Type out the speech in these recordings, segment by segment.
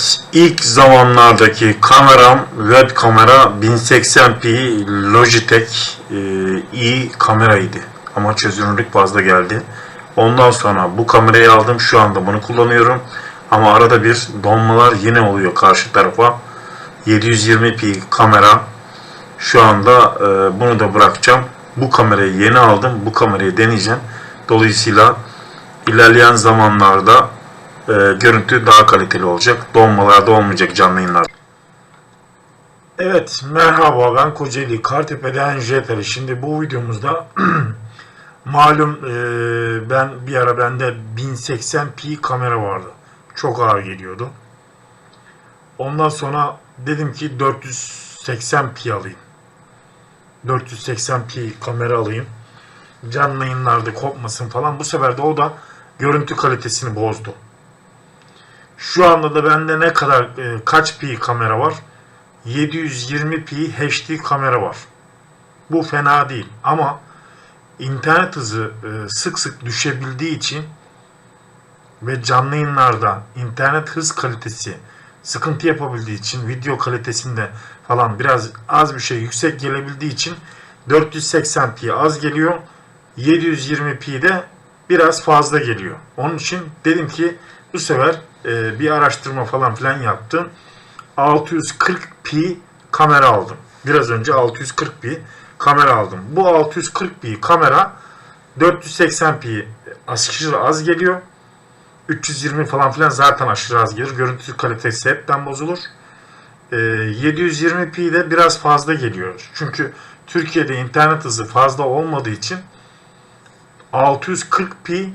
Evet, ilk zamanlardaki kameram web kamera 1080p Logitech e, iyi kameraydı. Ama çözünürlük fazla geldi. Ondan sonra bu kamerayı aldım. Şu anda bunu kullanıyorum. Ama arada bir donmalar yine oluyor karşı tarafa. 720p kamera. Şu anda e, bunu da bırakacağım. Bu kamerayı yeni aldım. Bu kamerayı deneyeceğim. Dolayısıyla ilerleyen zamanlarda e, görüntü daha kaliteli olacak. Donmalarda olmayacak canlı yayınlar. Evet, merhaba ben Kocaeli Kartepe'den Jetali. Şimdi bu videomuzda malum e, ben bir ara bende 1080p kamera vardı. Çok ağır geliyordu. Ondan sonra dedim ki 480p alayım. 480p kamera alayım. Canlı yayınlarda kopmasın falan. Bu sefer de o da görüntü kalitesini bozdu. Şu anda da bende ne kadar e, kaç pi kamera var? 720p HD kamera var. Bu fena değil ama internet hızı e, sık sık düşebildiği için ve canlı yayınlarda internet hız kalitesi sıkıntı yapabildiği için video kalitesinde falan biraz az bir şey yüksek gelebildiği için 480p az geliyor. 720p de biraz fazla geliyor. Onun için dedim ki bu sefer e, bir araştırma falan filan yaptım. 640p kamera aldım. Biraz önce 640p kamera aldım. Bu 640p kamera 480p aşırı az geliyor. 320 falan filan zaten aşırı az gelir. Görüntü kalitesi hepten bozulur. E, 720p de biraz fazla geliyor. Çünkü Türkiye'de internet hızı fazla olmadığı için 640p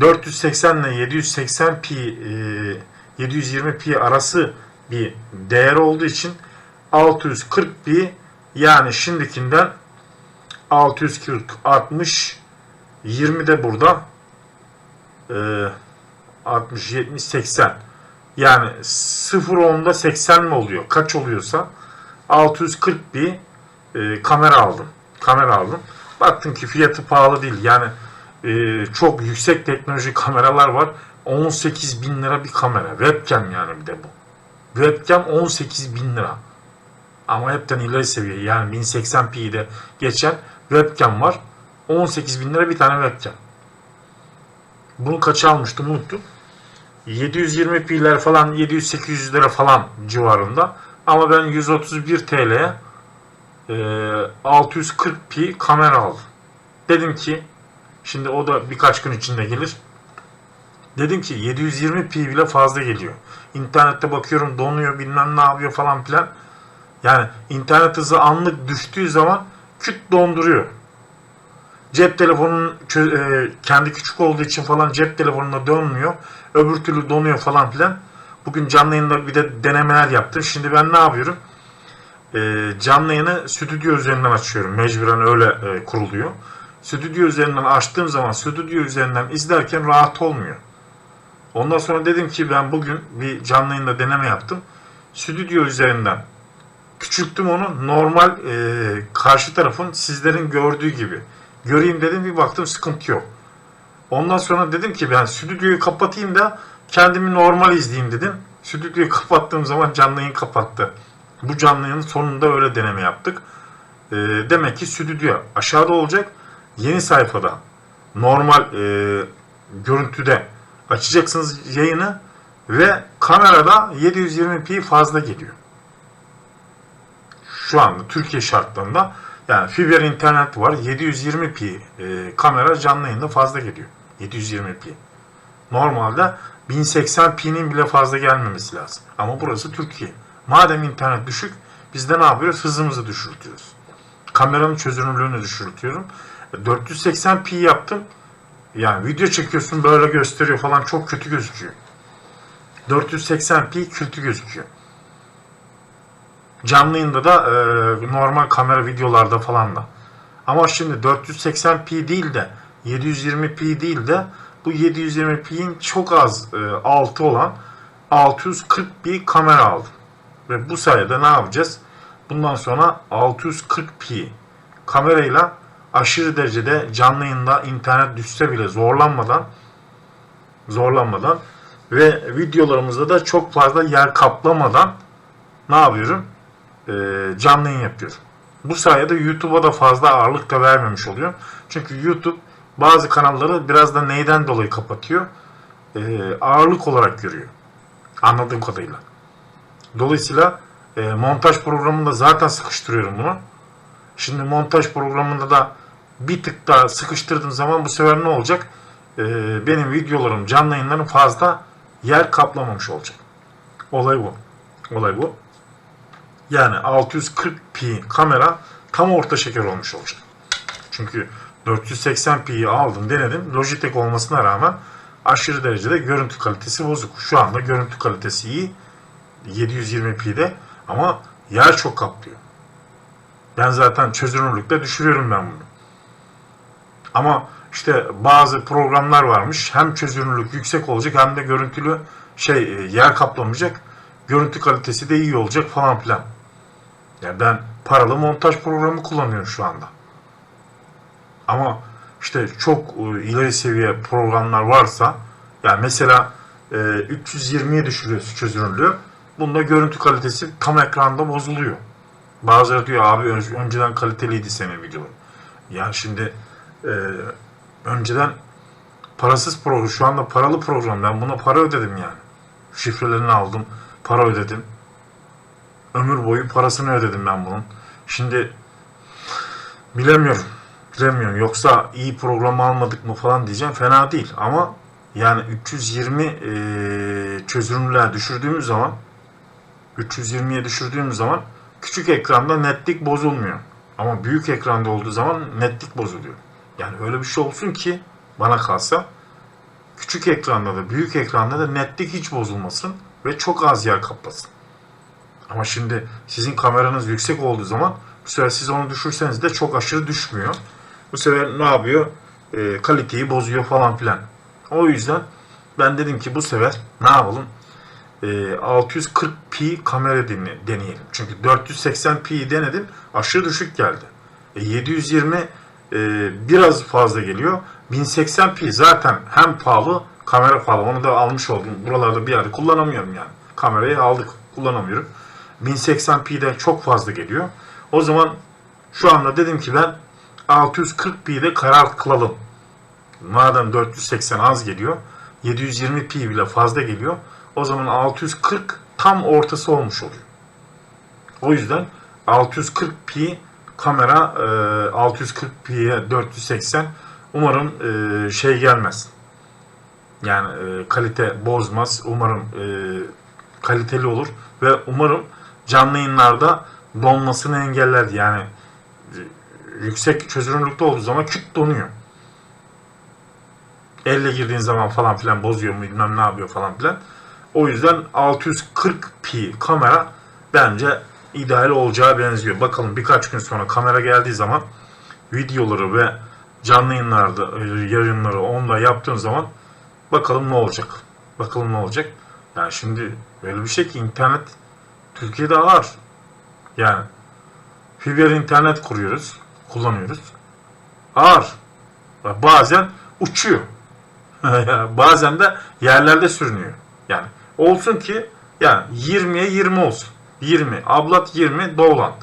480 ile 780p e, 720p arası bir değer olduğu için 640p yani şimdikinden 640 60 20 de burada e, 60 70 80 yani 0 10'da 80 mi oluyor? Kaç oluyorsa 640p e, kamera aldım kamera aldım. Baktım ki fiyatı pahalı değil. Yani e, çok yüksek teknoloji kameralar var. 18 bin lira bir kamera. Webcam yani bir de bu. Webcam 18 bin lira. Ama hepten ileri seviye. Yani 1080p'de geçen webcam var. 18 bin lira bir tane webcam. Bunu kaça almıştım unuttum. 720p'ler falan 700-800 lira falan civarında. Ama ben 131 TL'ye e, 640p kamera aldım. Dedim ki Şimdi o da birkaç gün içinde gelir. Dedim ki 720p bile fazla geliyor. İnternette bakıyorum donuyor bilmem ne yapıyor falan filan. Yani internet hızı anlık düştüğü zaman küt donduruyor. Cep telefonunun e, kendi küçük olduğu için falan cep telefonunda dönmüyor. Öbür türlü donuyor falan filan. Bugün canlı yayında bir de denemeler yaptım. Şimdi ben ne yapıyorum? E, canlı yayını stüdyo üzerinden açıyorum. Mecburen öyle e, kuruluyor stüdyo üzerinden açtığım zaman stüdyo üzerinden izlerken rahat olmuyor. Ondan sonra dedim ki ben bugün bir canlı yayında deneme yaptım. Stüdyo üzerinden küçülttüm onu normal e, karşı tarafın sizlerin gördüğü gibi. Göreyim dedim bir baktım sıkıntı yok. Ondan sonra dedim ki ben stüdyoyu kapatayım da kendimi normal izleyeyim dedim. Stüdyoyu kapattığım zaman canlı yayın kapattı. Bu canlı yayının sonunda öyle deneme yaptık. E, demek ki stüdyo aşağıda olacak yeni sayfada normal e, görüntüde açacaksınız yayını ve kamerada 720p fazla geliyor. Şu anda Türkiye şartlarında yani fiber internet var 720p e, kamera canlı yayında fazla geliyor. 720p. Normalde 1080p'nin bile fazla gelmemesi lazım. Ama burası Türkiye. Madem internet düşük biz de ne yapıyoruz? Hızımızı düşürtüyoruz. Kameranın çözünürlüğünü düşürtüyorum. 480p yaptım. Yani video çekiyorsun böyle gösteriyor falan çok kötü gözüküyor. 480p kötü gözüküyor. Canlı yayında da e, normal kamera videolarda falan da. Ama şimdi 480p değil de 720p değil de bu 720p'nin çok az e, altı olan 640p kamera aldım. Ve bu sayede ne yapacağız? Bundan sonra 640p kamerayla aşırı derecede canlı yayında internet düşse bile zorlanmadan zorlanmadan Ve videolarımızda da çok fazla yer kaplamadan ne yapıyorum? Ee, canlı yayın yapıyorum. Bu sayede YouTube'a da fazla ağırlık da vermemiş oluyor. Çünkü YouTube bazı kanalları biraz da neyden dolayı kapatıyor? Ee, ağırlık olarak görüyor. Anladığım kadarıyla. Dolayısıyla e, montaj programında zaten sıkıştırıyorum bunu. Şimdi montaj programında da bir tık daha sıkıştırdığım zaman bu sefer ne olacak? Ee, benim videolarım, canlı yayınlarım fazla yer kaplamamış olacak. Olay bu. Olay bu. Yani 640p kamera tam orta şeker olmuş olacak. Çünkü 480p'yi aldım denedim. Logitech olmasına rağmen aşırı derecede görüntü kalitesi bozuk. Şu anda görüntü kalitesi iyi. 720p'de ama yer çok kaplıyor. Ben zaten çözünürlükte düşürüyorum ben bunu. Ama işte bazı programlar varmış. Hem çözünürlük yüksek olacak hem de görüntülü şey e, yer kaplamayacak. Görüntü kalitesi de iyi olacak falan filan. Yani ben paralı montaj programı kullanıyorum şu anda. Ama işte çok e, ileri seviye programlar varsa yani mesela e, 320'ye düşürüyorsun çözünürlüğü. Bunda görüntü kalitesi tam ekranda bozuluyor. Bazıları diyor abi ön- önceden kaliteliydi senin videoların. Yani şimdi e, önceden parasız program, şu anda paralı program. Ben buna para ödedim yani. Şifrelerini aldım, para ödedim. Ömür boyu parasını ödedim ben bunun. Şimdi bilemiyorum. Bilemiyorum. Yoksa iyi program almadık mı falan diyeceğim. Fena değil ama yani 320 e, çözünürlüğe düşürdüğümüz zaman 320'ye düşürdüğümüz zaman küçük ekranda netlik bozulmuyor. Ama büyük ekranda olduğu zaman netlik bozuluyor. Yani öyle bir şey olsun ki bana kalsa küçük ekranda da büyük ekranda da netlik hiç bozulmasın ve çok az yer kaplasın. Ama şimdi sizin kameranız yüksek olduğu zaman bu sefer siz onu düşürseniz de çok aşırı düşmüyor. Bu sefer ne yapıyor? Ee, kaliteyi bozuyor falan filan. O yüzden ben dedim ki bu sefer ne yapalım? Ee, 640p kamera dene- deneyelim. Çünkü 480p'yi denedim. Aşırı düşük geldi. E, 720 e, biraz fazla geliyor. 1080p zaten hem pahalı kamera pahalı. Onu da almış oldum. Buralarda bir yerde kullanamıyorum yani. Kamerayı aldık. Kullanamıyorum. 1080p'de çok fazla geliyor. O zaman şu anda dedim ki ben 640p'de karar kılalım. Madem 480 az geliyor, 720p bile fazla geliyor. O zaman 640 tam ortası olmuş oluyor. O yüzden 640p kamera e, 640p'ye 480 umarım e, şey gelmez. Yani e, kalite bozmaz. Umarım e, kaliteli olur ve umarım canlı yayınlarda donmasını engeller. Yani e, yüksek çözünürlükte olduğu zaman küt donuyor. Elle girdiğin zaman falan filan bozuyor mu bilmem ne yapıyor falan filan. O yüzden 640p kamera bence ideal olacağı benziyor. Bakalım birkaç gün sonra kamera geldiği zaman videoları ve canlı yayınlarda e, yayınları onunla yaptığın zaman bakalım ne olacak. Bakalım ne olacak. Yani şimdi böyle bir şey ki internet Türkiye'de ağır. Yani fiber internet kuruyoruz, kullanıyoruz. Ağır. Bazen uçuyor. Bazen de yerlerde sürünüyor. Yani olsun ki yani 20'ye 20 olsun. 20. Ablat 20. Doğuland.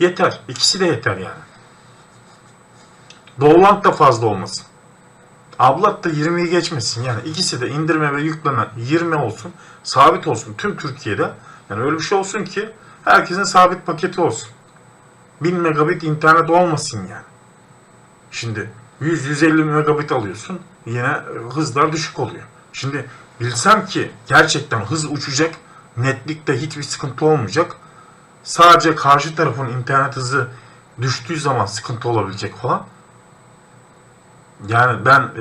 Yeter. İkisi de yeter yani. Doğuland da fazla olmasın. Ablat da 20'yi geçmesin. Yani ikisi de indirme ve yükleme 20 olsun. Sabit olsun. Tüm Türkiye'de. Yani öyle bir şey olsun ki herkesin sabit paketi olsun. 1000 megabit internet olmasın yani. Şimdi 100-150 megabit alıyorsun. Yine hızlar düşük oluyor. Şimdi bilsem ki gerçekten hız uçacak. Netlikte hiçbir sıkıntı olmayacak. Sadece karşı tarafın internet hızı düştüğü zaman sıkıntı olabilecek falan. Yani ben e,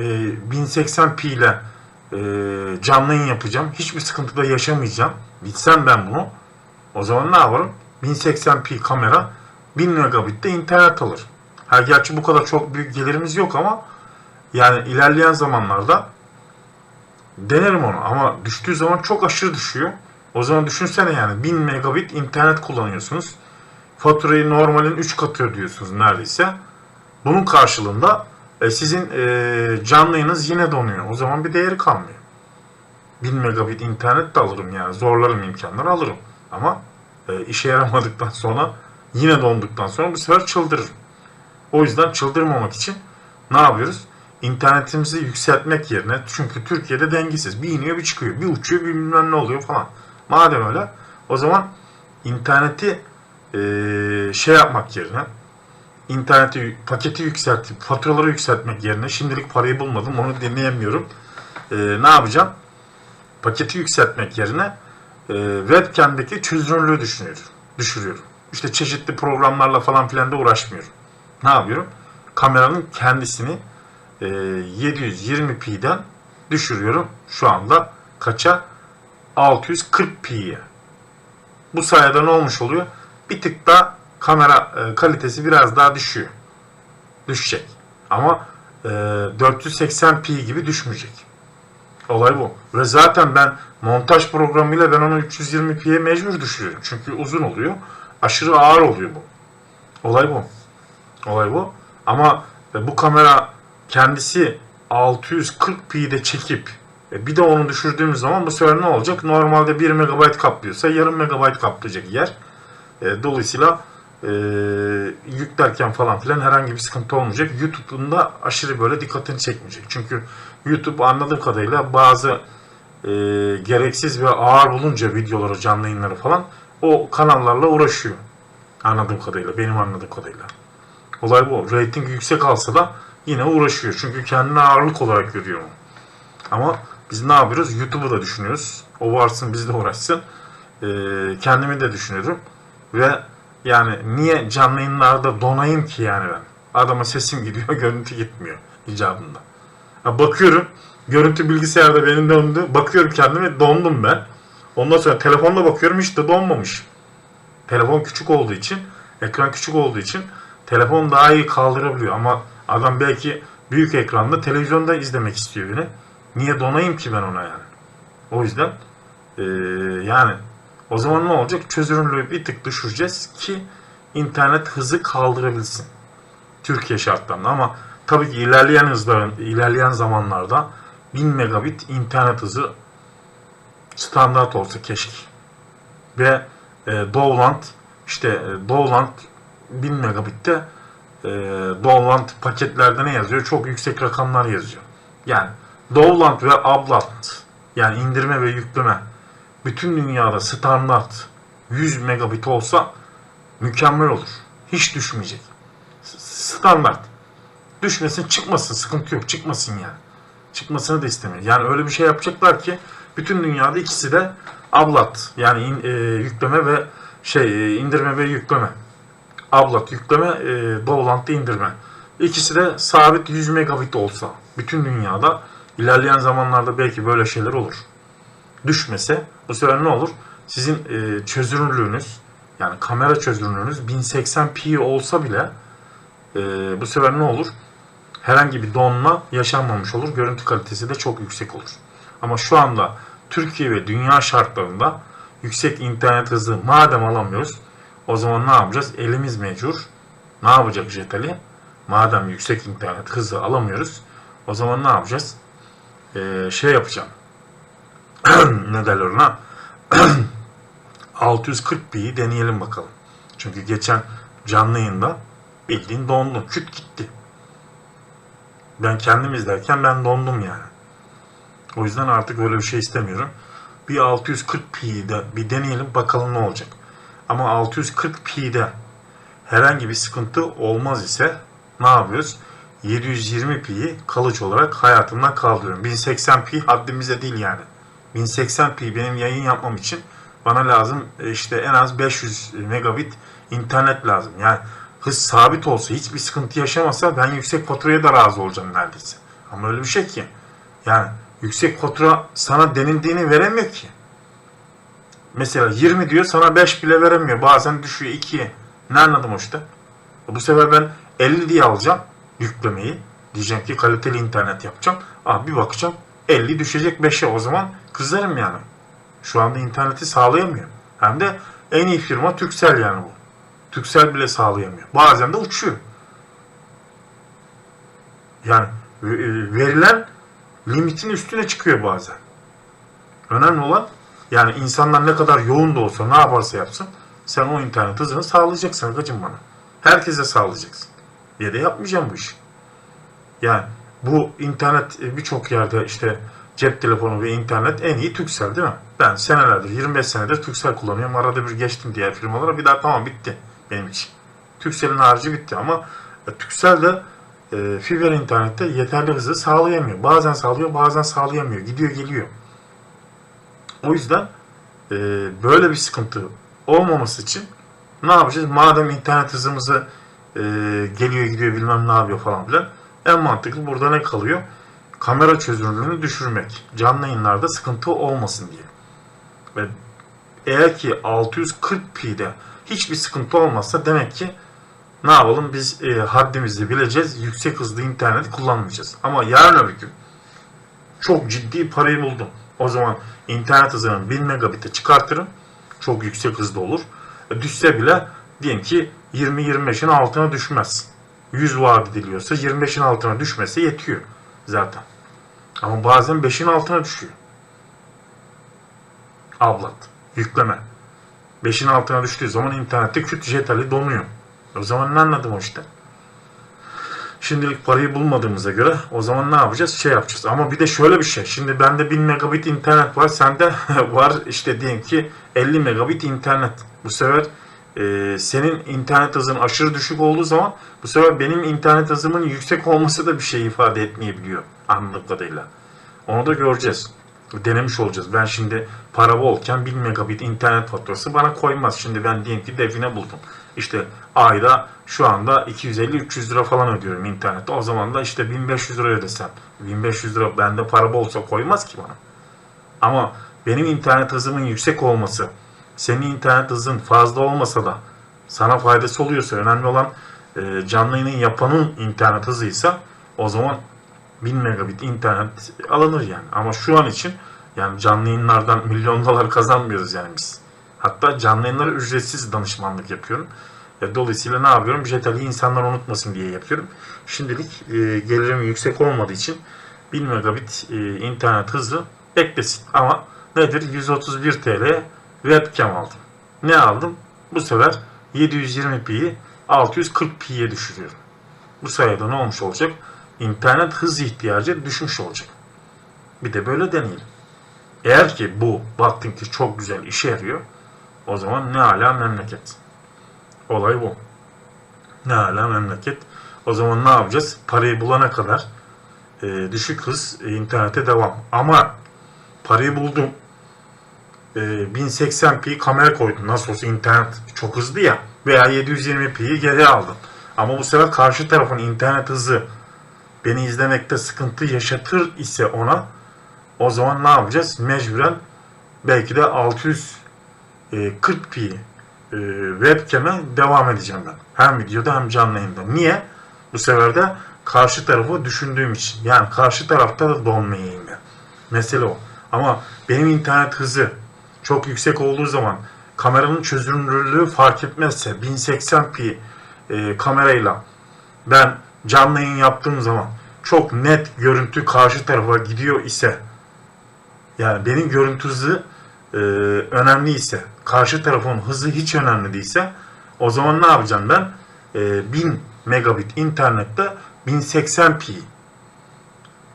1080p ile e, canlı yayın yapacağım. Hiçbir sıkıntı da yaşamayacağım. Bilsem ben bunu. O zaman ne yaparım? 1080p kamera 1000 megabit'te internet alır. Ha gerçi bu kadar çok büyük gelirimiz yok ama yani ilerleyen zamanlarda denerim onu ama düştüğü zaman çok aşırı düşüyor. O zaman düşünsene yani 1000 megabit internet kullanıyorsunuz. Faturayı normalin 3 katı ödüyorsunuz neredeyse. Bunun karşılığında e, sizin e, canlı yayınız yine donuyor. O zaman bir değeri kalmıyor. 1000 megabit internet de alırım yani. Zorlarım imkanları alırım. Ama e, işe yaramadıktan sonra yine donduktan sonra bu sefer çıldırırım. O yüzden çıldırmamak için ne yapıyoruz? İnternetimizi yükseltmek yerine çünkü Türkiye'de dengesiz. Bir iniyor bir çıkıyor. Bir uçuyor bir bilmem ne oluyor falan. Madem öyle o zaman interneti e, şey yapmak yerine interneti paketi yükseltip faturaları yükseltmek yerine şimdilik parayı bulmadım onu dinleyemiyorum. E, ne yapacağım? Paketi yükseltmek yerine e, webcam'deki çözünürlüğü düşünüyorum. Düşürüyorum. İşte çeşitli programlarla falan filan da uğraşmıyorum. Ne yapıyorum? Kameranın kendisini e, 720p'den düşürüyorum. Şu anda kaça? 640p'ye. Bu sayede ne olmuş oluyor? Bir tık daha kamera e, kalitesi biraz daha düşüyor. Düşecek. Ama e, 480p gibi düşmeyecek. Olay bu. Ve zaten ben montaj programıyla ben onu 320p'ye mecbur düşürüyorum. Çünkü uzun oluyor. Aşırı ağır oluyor bu. Olay bu. Olay bu. Ama e, bu kamera kendisi 640p'de çekip e, bir de onu düşürdüğümüz zaman bu sefer ne olacak? Normalde 1 MB kaplıyorsa yarım MB kaplayacak yer. E, dolayısıyla e, yüklerken falan filan herhangi bir sıkıntı olmayacak. YouTube'un da aşırı böyle dikkatini çekmeyecek. Çünkü YouTube anladığım kadarıyla bazı e, gereksiz ve ağır bulunca videoları, canlı yayınları falan o kanallarla uğraşıyor. Anladığım kadarıyla, benim anladığım kadarıyla. Olay bu. Rating yüksek alsa da yine uğraşıyor. Çünkü kendine ağırlık olarak görüyor. Ama biz ne yapıyoruz? YouTube'u da düşünüyoruz. O varsın biz de uğraşsın. Ee, kendimi de düşünüyorum. Ve yani niye canlı yayınlarda donayım ki yani ben? Adama sesim gidiyor, görüntü gitmiyor icabında. Ya bakıyorum, görüntü bilgisayarda benim döndü. Bakıyorum kendime dondum ben. Ondan sonra telefonda bakıyorum hiç de donmamış. Telefon küçük olduğu için, ekran küçük olduğu için telefon daha iyi kaldırabiliyor. Ama adam belki büyük ekranda televizyonda izlemek istiyor beni. Niye donayım ki ben ona yani? O yüzden eee, yani o zaman ne olacak? Çözünürlüğü bir tık düşüreceğiz ki internet hızı kaldırabilsin. Türkiye şartlarında ama tabii ki ilerleyen hızların ilerleyen zamanlarda 1000 megabit internet hızı standart olsa keşke. Ve e, Dowland işte e, Dowland 1000 megabitte e, Dowland paketlerde ne yazıyor? Çok yüksek rakamlar yazıyor. Yani Dowland ve Ablant yani indirme ve yükleme bütün dünyada standart 100 megabit olsa mükemmel olur. Hiç düşmeyecek. Standart. Düşmesin çıkmasın sıkıntı yok çıkmasın yani. Çıkmasını da istemiyor. Yani öyle bir şey yapacaklar ki bütün dünyada ikisi de ablat yani in- e, yükleme ve şey e, indirme ve yükleme. Ablat yükleme, e, Dowland'da indirme. İkisi de sabit 100 megabit olsa bütün dünyada ilerleyen zamanlarda belki böyle şeyler olur. Düşmese bu sefer ne olur? Sizin e, çözünürlüğünüz yani kamera çözünürlüğünüz 1080p olsa bile e, bu sefer ne olur? Herhangi bir donma yaşanmamış olur. Görüntü kalitesi de çok yüksek olur. Ama şu anda Türkiye ve dünya şartlarında yüksek internet hızı madem alamıyoruz o zaman ne yapacağız? Elimiz mecbur. Ne yapacak Jetali? Madem yüksek internet hızı alamıyoruz o zaman ne yapacağız? Ee, şey yapacağım. ne derler ona? 640p'yi deneyelim bakalım. Çünkü geçen canlı yayında bildiğin dondu. Küt gitti. Ben kendim izlerken ben dondum yani. O yüzden artık öyle bir şey istemiyorum. Bir 640p'yi de bir deneyelim bakalım ne olacak. Ama 640p'de herhangi bir sıkıntı olmaz ise ne yapıyoruz? 720p'yi kalıcı olarak hayatımdan kaldırıyorum. 1080p haddimize değil yani. 1080p benim yayın yapmam için bana lazım e, işte en az 500 megabit internet lazım. Yani hız sabit olsa hiçbir sıkıntı yaşamasa ben yüksek faturaya da razı olacağım neredeyse. Ama öyle bir şey ki yani yüksek fatura sana denildiğini veremiyor ki. Mesela 20 diyor sana 5 bile veremiyor. Bazen düşüyor 2'ye. Ne anladım o işte? Bu sefer ben 50 diye alacağım yüklemeyi. Diyeceğim ki kaliteli internet yapacağım. Abi bir bakacağım 50 düşecek 5'e o zaman kızarım yani. Şu anda interneti sağlayamıyor. Hem de en iyi firma Turkcell yani bu. Turkcell bile sağlayamıyor. Bazen de uçuyor. Yani e, verilen limitin üstüne çıkıyor bazen. Önemli olan yani insanlar ne kadar yoğun da olsa ne yaparsa yapsın sen o internet hızını sağlayacaksın agacım bana. Herkese sağlayacaksın. Diye de yapmayacağım bu işi. Yani bu internet e, birçok yerde işte cep telefonu ve internet en iyi Turkcell değil mi? Ben senelerdir 25 senedir Turkcell kullanıyorum. Arada bir geçtim diğer firmalara bir daha tamam bitti benim için. Turkcell'in harcı bitti ama e, Turkcell de e, fiber internette yeterli hızı sağlayamıyor. Bazen sağlıyor bazen sağlayamıyor. Gidiyor geliyor. O yüzden e, böyle bir sıkıntı olmaması için ne yapacağız? Madem internet hızımızı e, geliyor gidiyor bilmem ne yapıyor falan filan. En mantıklı burada ne kalıyor? Kamera çözünürlüğünü düşürmek. Canlı yayınlarda sıkıntı olmasın diye. Ve eğer ki 640p'de hiçbir sıkıntı olmazsa demek ki ne yapalım biz e, haddimizi bileceğiz. Yüksek hızlı internet kullanmayacağız. Ama yarın öbür gün çok ciddi parayı buldum. O zaman internet hızını 1000 megabit'e çıkartırım. Çok yüksek hızda olur. E, düşse bile diyelim ki 20-25'in altına düşmez. 100 vaat ediliyorsa 25'in altına düşmesi yetiyor zaten. Ama bazen 5'in altına düşüyor. Ablat, yükleme. 5'in altına düştüğü zaman internette küt jetali donuyor. O zaman ne anladım o işte? Şimdilik parayı bulmadığımıza göre o zaman ne yapacağız? Şey yapacağız. Ama bir de şöyle bir şey. Şimdi bende 1000 megabit internet var. Sende var işte diyelim ki 50 megabit internet. Bu sefer e, senin internet hızın aşırı düşük olduğu zaman bu sefer benim internet hızımın yüksek olması da bir şey ifade etmeyebiliyor anladığım kadarıyla. Onu da göreceğiz. Denemiş olacağız. Ben şimdi para bolken 1000 megabit internet faturası bana koymaz. Şimdi ben diyelim ki define buldum. İşte ayda şu anda 250-300 lira falan ödüyorum internette. O zaman da işte 1500 lira ödesem. 1500 lira bende para bolsa koymaz ki bana. Ama benim internet hızımın yüksek olması, senin internet hızın fazla olmasa da sana faydası oluyorsa önemli olan e, canlı yayının yapanın internet hızıysa o zaman 1000 megabit internet alınır yani. Ama şu an için yani canlı yayınlardan milyon dolar kazanmıyoruz yani biz. Hatta canlı yayınlara ücretsiz danışmanlık yapıyorum. E, dolayısıyla ne yapıyorum? Jetali insanlar unutmasın diye yapıyorum. Şimdilik e, gelirim yüksek olmadığı için 1000 megabit e, internet hızı beklesin. Ama nedir? 131 TL webcam aldım. Ne aldım? Bu sefer 720p'yi 640p'ye düşürüyorum. Bu sayede ne olmuş olacak? İnternet hız ihtiyacı düşmüş olacak. Bir de böyle deneyelim. Eğer ki bu baktın ki çok güzel işe yarıyor o zaman ne ala memleket. Olay bu. Ne ala memleket. O zaman ne yapacağız? Parayı bulana kadar e, düşük hız e, internete devam. Ama parayı buldum. E, 1080p kamera koydum. Nasıl olsa internet çok hızlı ya. Veya 720p'yi geri aldım. Ama bu sefer karşı tarafın internet hızı beni izlemekte sıkıntı yaşatır ise ona o zaman ne yapacağız? Mecburen belki de 640p e, webcam'e devam edeceğim ben. Hem videoda hem canlı yayında. Niye? Bu sefer de karşı tarafı düşündüğüm için. Yani karşı tarafta da donmayayım ben. Mesele o. Ama benim internet hızı çok yüksek olduğu zaman kameranın çözünürlüğü fark etmezse 1080p e, kamerayla ben canlı yayın yaptığım zaman çok net görüntü karşı tarafa gidiyor ise yani benim görüntü hızı e, önemli ise karşı tarafın hızı hiç önemli değilse o zaman ne yapacağım ben? E, 1000 megabit internette 1080p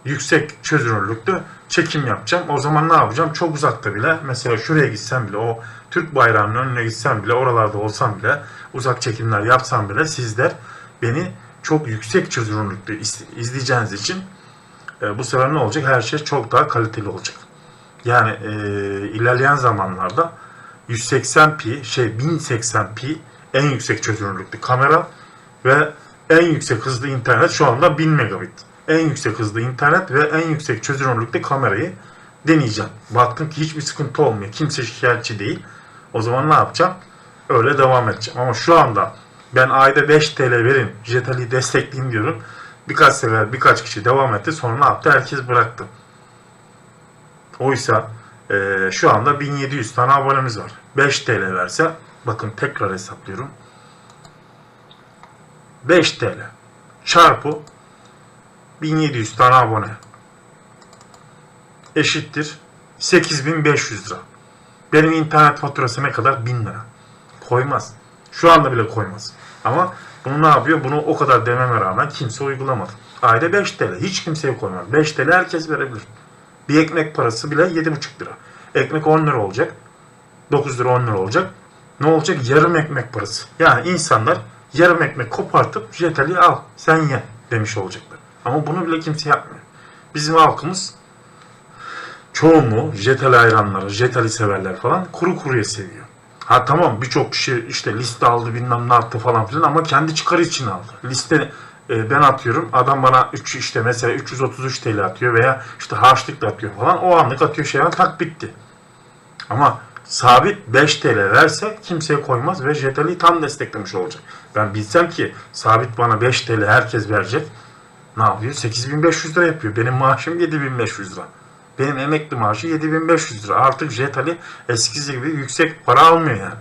yüksek çözünürlükte çekim yapacağım. O zaman ne yapacağım? Çok uzakta bile mesela şuraya gitsem bile o Türk bayrağının önüne gitsem bile oralarda olsam bile uzak çekimler yapsam bile sizler beni çok yüksek çözünürlükte izleyeceğiniz için e, bu sefer ne olacak? Her şey çok daha kaliteli olacak. Yani e, ilerleyen zamanlarda 180p şey 1080p en yüksek çözünürlüklü kamera ve en yüksek hızlı internet şu anda 1000 megabit. En yüksek hızlı internet ve en yüksek çözünürlüklü kamerayı deneyeceğim. Baktım ki hiçbir sıkıntı olmuyor. Kimse şikayetçi değil. O zaman ne yapacağım? Öyle devam edeceğim. Ama şu anda ben ayda 5 TL verin, Jetali'yi destekleyin diyorum. Birkaç sefer birkaç kişi devam etti. Sonra ne yaptı? Herkes bıraktı. Oysa e, şu anda 1700 tane abonemiz var. 5 TL verse bakın tekrar hesaplıyorum. 5 TL çarpı 1700 tane abone eşittir 8500 lira. Benim internet faturası ne kadar? 1000 lira. Koymaz. Şu anda bile koymaz. Ama bunu ne yapıyor? Bunu o kadar dememe rağmen kimse uygulamadı. Ayda 5 TL. Hiç kimseye koymaz. 5 TL herkes verebilir. Bir ekmek parası bile 7,5 lira. Ekmek 10 lira olacak. 9 lira 10 lira olacak. Ne olacak? Yarım ekmek parası. Yani insanlar yarım ekmek kopartıp jeteli al sen ye demiş olacaklar. Ama bunu bile kimse yapmıyor. Bizim halkımız çoğunluğu jetel hayranları, jeteli severler falan kuru kuruya seviyor. Ha tamam birçok kişi işte liste aldı bilmem ne attı falan filan ama kendi çıkarı için aldı. Liste e, ben atıyorum adam bana 3 işte mesela 333 TL atıyor veya işte harçlıkla atıyor falan o anlık atıyor şey tak bitti. Ama sabit 5 TL verse kimseye koymaz ve Jetali'yi tam desteklemiş olacak. Ben bilsem ki sabit bana 5 TL herkes verecek. Ne yapıyor? 8500 lira yapıyor. Benim maaşım 7500 lira. Benim emekli maaşı 7500 lira. Artık Jetali eskisi gibi yüksek para almıyor yani.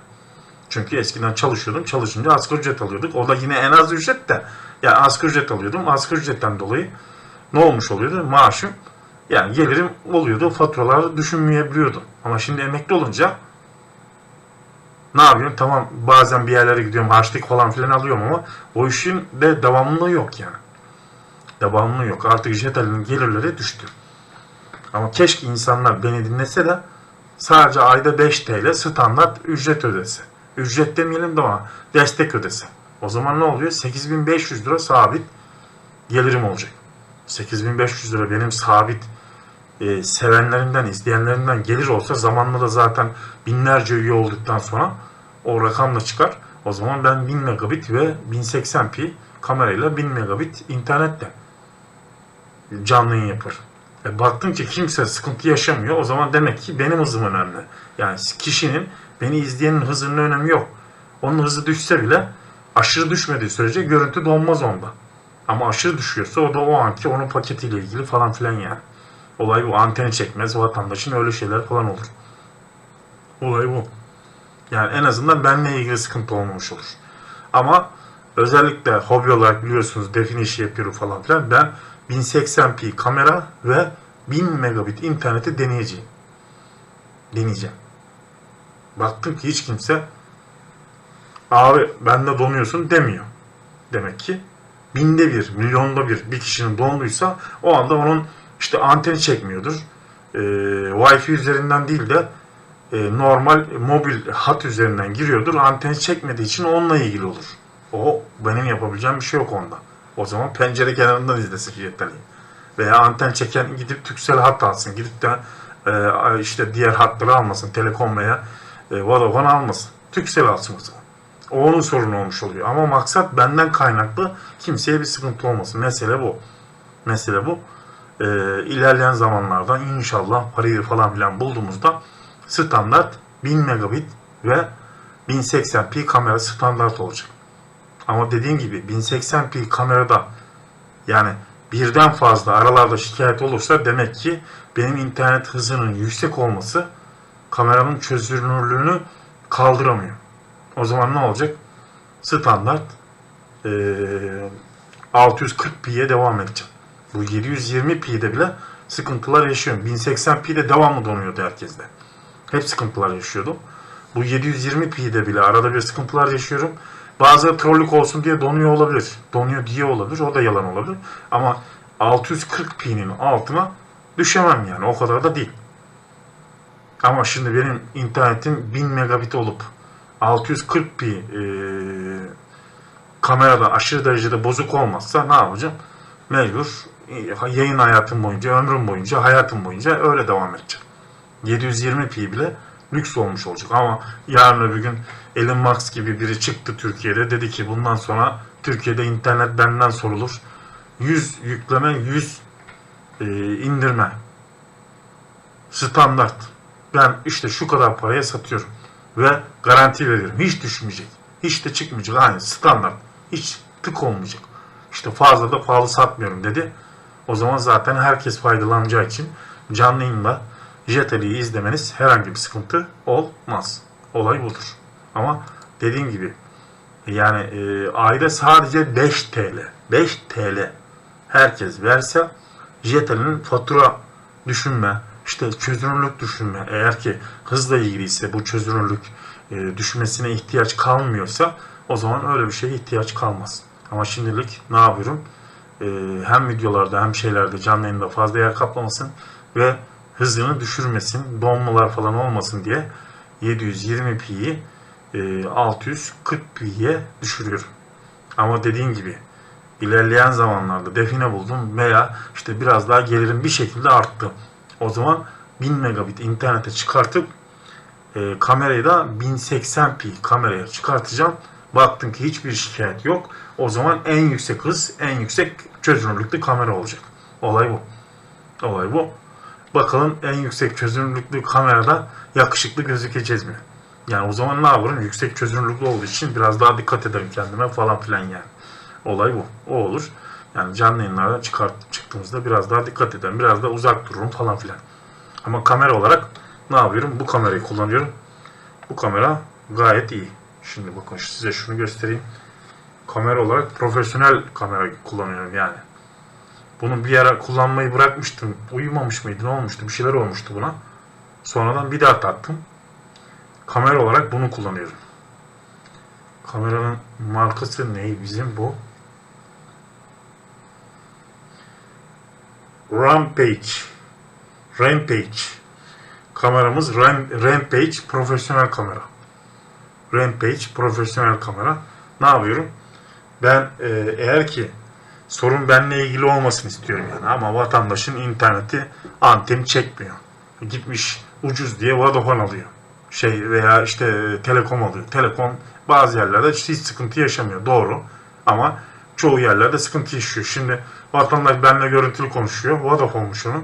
Çünkü eskiden çalışıyordum. Çalışınca asgari ücret alıyorduk. O da yine en az ücret de. Yani asgari ücret alıyordum. Asgari ücretten dolayı ne olmuş oluyordu? Maaşım yani gelirim oluyordu. Faturaları düşünmeyebiliyordum. Ama şimdi emekli olunca ne yapıyorum? Tamam bazen bir yerlere gidiyorum. Harçlık falan filan alıyorum ama o işin de devamlılığı yok yani. Devamlılığı yok. Artık Jetali'nin gelirleri düştü. Ama keşke insanlar beni dinlese de sadece ayda 5 TL standart ücret ödese. Ücret demeyelim de ama destek ödese. O zaman ne oluyor? 8500 lira sabit gelirim olacak. 8500 lira benim sabit e, sevenlerimden, izleyenlerimden gelir olsa zamanla da zaten binlerce üye olduktan sonra o rakamla çıkar. O zaman ben 1000 megabit ve 1080p kamerayla 1000 megabit internetle canlı yayın yaparım. E, baktım ki kimse sıkıntı yaşamıyor. O zaman demek ki benim hızım önemli. Yani kişinin, beni izleyenin hızının önemi yok. Onun hızı düşse bile aşırı düşmediği sürece görüntü donmaz onda. Ama aşırı düşüyorsa o da o anki onun paketiyle ilgili falan filan yani. Olay bu. Anteni çekmez vatandaşın öyle şeyler falan olur. Olay bu. Yani en azından benimle ilgili sıkıntı olmamış olur. Ama özellikle hobi olarak biliyorsunuz define işi yapıyorum falan filan. Ben 1080p kamera ve 1000 megabit interneti deneyeceğim. Deneyeceğim. Baktım ki hiç kimse abi bende donuyorsun demiyor. Demek ki binde bir, milyonda bir bir kişinin donduysa o anda onun işte anteni çekmiyordur. Ee, Wi-Fi üzerinden değil de e, normal mobil hat üzerinden giriyordur. Anteni çekmediği için onunla ilgili olur. O benim yapabileceğim bir şey yok onda. O zaman pencere kenarından izlesin yeterli. Veya anten çeken gidip Türksel hat alsın. Gidip de e, işte diğer hatları almasın. Telekom veya e, Vodafone almasın. Türksel alsın o zaman. O onun sorunu olmuş oluyor. Ama maksat benden kaynaklı kimseye bir sıkıntı olmasın. Mesele bu. Mesele bu. E, ilerleyen zamanlarda inşallah parayı falan filan bulduğumuzda standart 1000 megabit ve 1080p kamera standart olacak. Ama dediğim gibi 1080p kamerada yani birden fazla aralarda şikayet olursa demek ki benim internet hızının yüksek olması kameranın çözünürlüğünü kaldıramıyor. O zaman ne olacak? Standart e, 640p'ye devam edeceğim. Bu 720p'de bile sıkıntılar yaşıyorum. 1080p'de devamlı donuyordu herkeste. Hep sıkıntılar yaşıyordum. Bu 720p'de bile arada bir sıkıntılar yaşıyorum. Bazı trollük olsun diye donuyor olabilir. Donuyor diye olabilir. O da yalan olabilir. Ama 640p'nin altına düşemem yani. O kadar da değil. Ama şimdi benim internetim 1000 megabit olup 640p e, kamerada aşırı derecede bozuk olmazsa ne yapacağım? Mecbur e, yayın hayatım boyunca, ömrüm boyunca, hayatım boyunca öyle devam edeceğim. 720p bile lüks olmuş olacak. Ama yarın öbür gün Elon Musk gibi biri çıktı Türkiye'de dedi ki bundan sonra Türkiye'de internet benden sorulur. 100 yükleme, 100 e, indirme. Standart. Ben işte şu kadar paraya satıyorum. Ve garanti veriyorum. Hiç düşmeyecek. Hiç de çıkmayacak. Aynı standart. Hiç tık olmayacak. İşte fazla da pahalı satmıyorum dedi. O zaman zaten herkes faydalanacağı için canlı yayında Jetali'yi izlemeniz herhangi bir sıkıntı olmaz. Olay budur. Ama dediğim gibi yani e, ayda sadece 5 TL 5 TL herkes verse Jetali'nin fatura düşünme işte çözünürlük düşürme eğer ki hızla ilgiliyse bu çözünürlük e, düşmesine ihtiyaç kalmıyorsa o zaman öyle bir şeye ihtiyaç kalmaz. Ama şimdilik ne yapıyorum? E, hem videolarda hem şeylerde canlı yayında fazla yer kaplamasın ve hızını düşürmesin, donmalar falan olmasın diye 720p'yi e, 640p'ye düşürüyorum. Ama dediğin gibi ilerleyen zamanlarda define buldum veya işte biraz daha gelirim bir şekilde arttı. O zaman 1000 megabit internete çıkartıp e, kamerayı da 1080p kameraya çıkartacağım. Baktım ki hiçbir şikayet yok. O zaman en yüksek hız, en yüksek çözünürlüklü kamera olacak. Olay bu. Olay bu. Bakalım en yüksek çözünürlüklü kamerada yakışıklı gözükeceğiz mi? Yani o zaman ne yaparım? Yüksek çözünürlüklü olduğu için biraz daha dikkat ederim kendime falan filan yani. Olay bu. O olur. Yani canlı yayınlarda çıkart, çıktığımızda biraz daha dikkat ederim. Biraz da uzak dururum falan filan. Ama kamera olarak ne yapıyorum? Bu kamerayı kullanıyorum. Bu kamera gayet iyi. Şimdi bakın size şunu göstereyim. Kamera olarak profesyonel kamera kullanıyorum yani. Bunu bir ara kullanmayı bırakmıştım. Uyumamış mıydı? Ne olmuştu? Bir şeyler olmuştu buna. Sonradan bir daha taktım. Kamera olarak bunu kullanıyorum. Kameranın markası ne bizim bu? Rampage. Rampage. Kameramız Ram, Rampage profesyonel kamera. Rampage profesyonel kamera. Ne yapıyorum? Ben e, eğer ki sorun benimle ilgili olmasını istiyorum yani ama vatandaşın interneti anten çekmiyor. Gitmiş ucuz diye Vodafone alıyor. Şey veya işte e, Telekom alıyor. Telekom bazı yerlerde hiç sıkıntı yaşamıyor. Doğru. Ama çoğu yerlerde sıkıntı yaşıyor. Şimdi vatandaş benimle görüntülü konuşuyor. Vodafone'muş onun.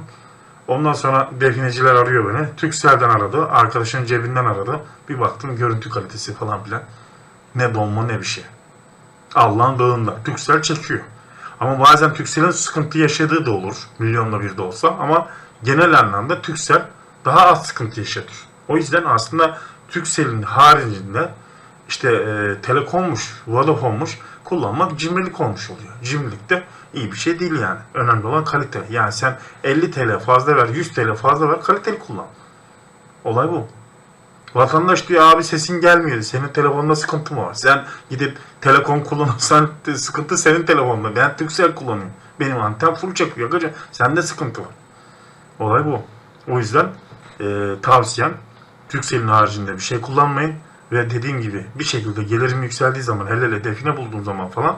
Ondan sonra defineciler arıyor beni. Türkcell'den aradı. Arkadaşın cebinden aradı. Bir baktım görüntü kalitesi falan filan. Ne donma ne bir şey. Allah'ın dağında. Türkcell çekiyor. Ama bazen Türkcell'in sıkıntı yaşadığı da olur. Milyonda bir de olsa. Ama genel anlamda Türkcell daha az sıkıntı yaşatır. O yüzden aslında Türkcell'in haricinde işte e, Telekom'muş, Vodafone'muş kullanmak cimrilik olmuş oluyor. Cimrilik de iyi bir şey değil yani. Önemli olan kalite. Yani sen 50 TL fazla ver, 100 TL fazla ver, kaliteli kullan. Olay bu. Vatandaş diyor abi sesin gelmiyor. Senin telefonda sıkıntı mı var? Sen gidip telekom kullanırsan sıkıntı senin telefonda. Ben Turkcell kullanıyorum. Benim anten full çakıyor. Agaca. Sende sıkıntı var. Olay bu. O yüzden e, tavsiyem Turkcell'in haricinde bir şey kullanmayın. Ve dediğim gibi bir şekilde gelirim yükseldiği zaman hele hele define bulduğum zaman falan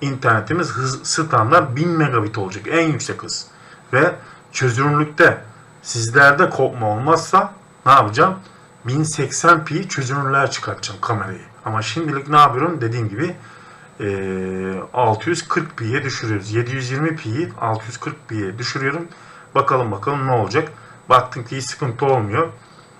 internetimiz hız standart 1000 megabit olacak. En yüksek hız. Ve çözünürlükte sizlerde kopma olmazsa ne yapacağım? 1080p çözünürlüğe çıkartacağım kamerayı. Ama şimdilik ne yapıyorum? Dediğim gibi e, 640p'ye düşürüyoruz. 720p'yi 640p'ye düşürüyorum. Bakalım bakalım ne olacak. Baktım ki hiç sıkıntı olmuyor.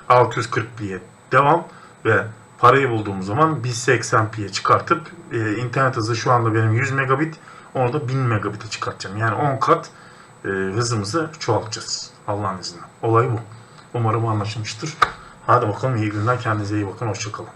640p'ye devam ve parayı bulduğum zaman 1080p'ye çıkartıp e, internet hızı şu anda benim 100 megabit onu da 1000 megabit'e çıkartacağım. Yani 10 kat e, hızımızı çoğaltacağız. Allah'ın izniyle. Olay bu. Umarım anlaşılmıştır. Hadi bakalım iyi günler. Kendinize iyi bakın. Hoşçakalın.